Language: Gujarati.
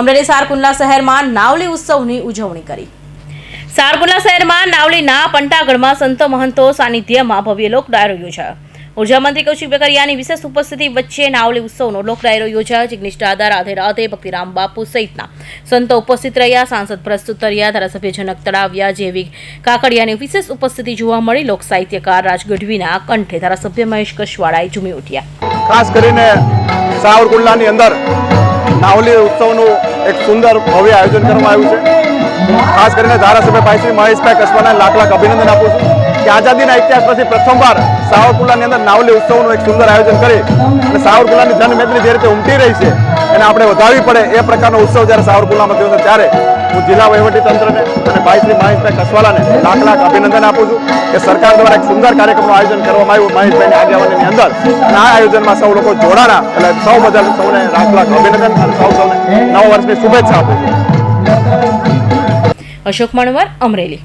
અમરેલી સારકુંડલા શહેરમાં નાવલી ઉત્સવની ઉજવણી કરી. સારકુંડલા શહેરમાં નાવલીના પંટાગઢમાં સંતો મહંતો સાનિધ્યમાં ભવ્ય લોક ડાયરો યોજાયો ઉર્જામંત્રી કૌશિક બેકરિયાની વિશેષ ઉપસ્થિતિ વચ્ચે નાવલી ઉત્સવનો લોક ડાયરો યોજાયો. જિગ્નેશ દાદા રાધે રાધે ભક્તિરામ બાપુ સહિતના સંતો ઉપસ્થિત રહ્યા. સાંસદ પ્રસ્તુત રહ્યા. ધારાસભ્ય જનક તળાવિયા જેવી કાકડિયાની વિશેષ ઉપસ્થિતિ જોવા મળી. લોક સાહિત્યકાર રાજ ગઢવીના કંઠે ધારાસભ્ય મહેશ કશવાળાએ ઝૂમી ઉઠ્યા. ખાસ કરીને સાવરકુંડલાની અંદર નાવલી ઉત્સવનું એક સુંદર ભવ્ય આયોજન કરવામાં આવ્યું છે. ખાસ કરીને ધારાસભ્ય ભાઈ શ્રી મહેશભાઈ કસવાના લાખ લાખ અભિનંદન આપું છું કે આઝાદીના ઇતિહાસ પછી પ્રથમવાર સાવરકુલાની અંદર નાવલી ઉત્સવનું એક સુંદર આયોજન કરી અને સાવરકુલાની જનમેદની જે રીતે ઉમટી રહી છે એને આપણે વધારવી પડે એ પ્રકારનો ઉત્સવ જ્યારે સાવરકુલામાં થયો છે ત્યારે હું જિલ્લા વહીવટી તંત્રને મહેશભાઈ કસવાલાને લાખ લાખ અભિનંદન આપું છું કે સરકાર દ્વારા એક સુંદર કાર્યક્રમનું આયોજન કરવામાં આવ્યું. મહેશભાઈની આગેવાનીની અંદર અને આ આયોજનમાં સૌ લોકો જોડાણા એટલે સૌ બદલ સૌને લાખ લાખ અભિનંદન અને સૌ સૌને નવ વર્ષની શુભેચ્છા આપું છું. અશોક મણવર, અમરેલી.